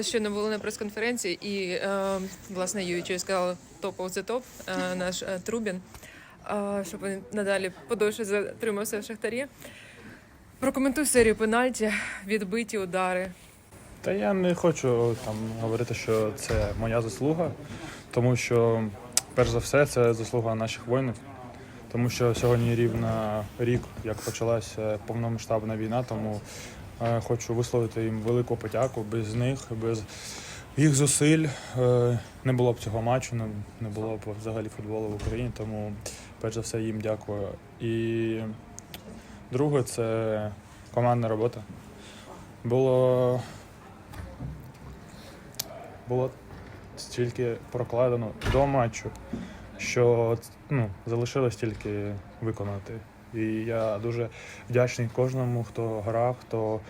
Щойно були на прес-конференції, і е, власне Юючий сказав топ of the топ наш е, Трубін, е, щоб він надалі подовше затримався в шахтарі. Прокоментуй серію пенальті, відбиті удари. Та я не хочу там говорити, що це моя заслуга, тому що, перш за все, це заслуга наших воїнів. Тому що сьогодні рівно рік, як почалася повномасштабна війна, тому е, хочу висловити їм велику подяку. Без них, без їх зусиль е, не було б цього матчу, не, не було б взагалі футболу в Україні. Тому, перш за все, їм дякую. І друге, це командна робота. Було було стільки прокладено до матчу, що ну, залишилось тільки виконати. І я дуже вдячний кожному, хто грав, хто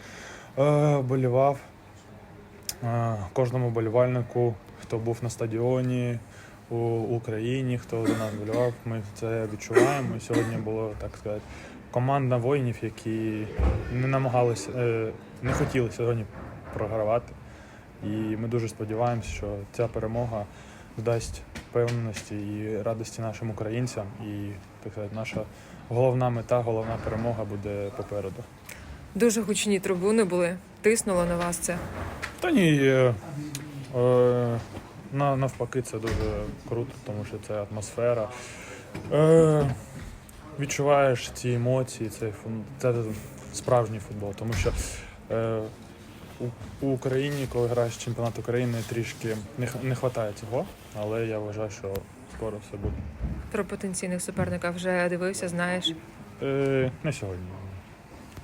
е, болівав, е, кожному болівальнику, хто був на стадіоні у Україні, хто за нас болівав. Ми це відчуваємо. І сьогодні було так сказати. Команда воїнів, які не намагалися, е, не хотіли сьогодні програвати. І ми дуже сподіваємося, що ця перемога дасть впевненості і радості нашим українцям. І так сказати, наша головна мета, головна перемога буде попереду. Дуже гучні трибуни були. Тиснуло на вас це. Та ні, е, е, на- навпаки, це дуже круто, тому що це атмосфера. Е, відчуваєш ці емоції, це, це справжній футбол, тому що е, у, Україні, коли граєш чемпіонат України, трішки не, х- не вистачає цього, але я вважаю, що скоро все буде. Про потенційних суперника вже дивився, знаєш. Е, не сьогодні.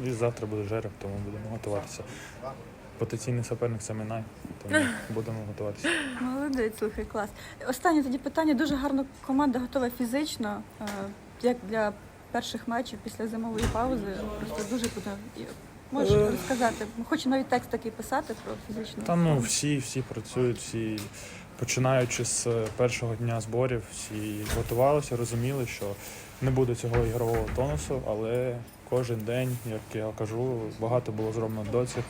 І завтра буде жереб, тому будемо готуватися. Потенційний суперник це Минай, тому будемо готуватися. Молодець, слухай, клас. Останнє тоді питання. Дуже гарно команда готова фізично, е, як для перших матчів після зимової паузи. Просто дуже буде. І Можеш Е. розказати? Хочу навіть текст такий писати про фізичну. Та ну всі, всі працюють, всі починаючи з першого дня зборів, всі готувалися, розуміли, що не буде цього ігрового тонусу, але кожен день, як я кажу, багато було зроблено до цих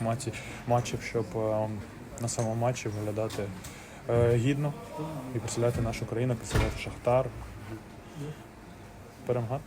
матчів, щоб е, на самому матчі виглядати е, гідно і представляти нашу країну, представляти Шахтар. Перемагати.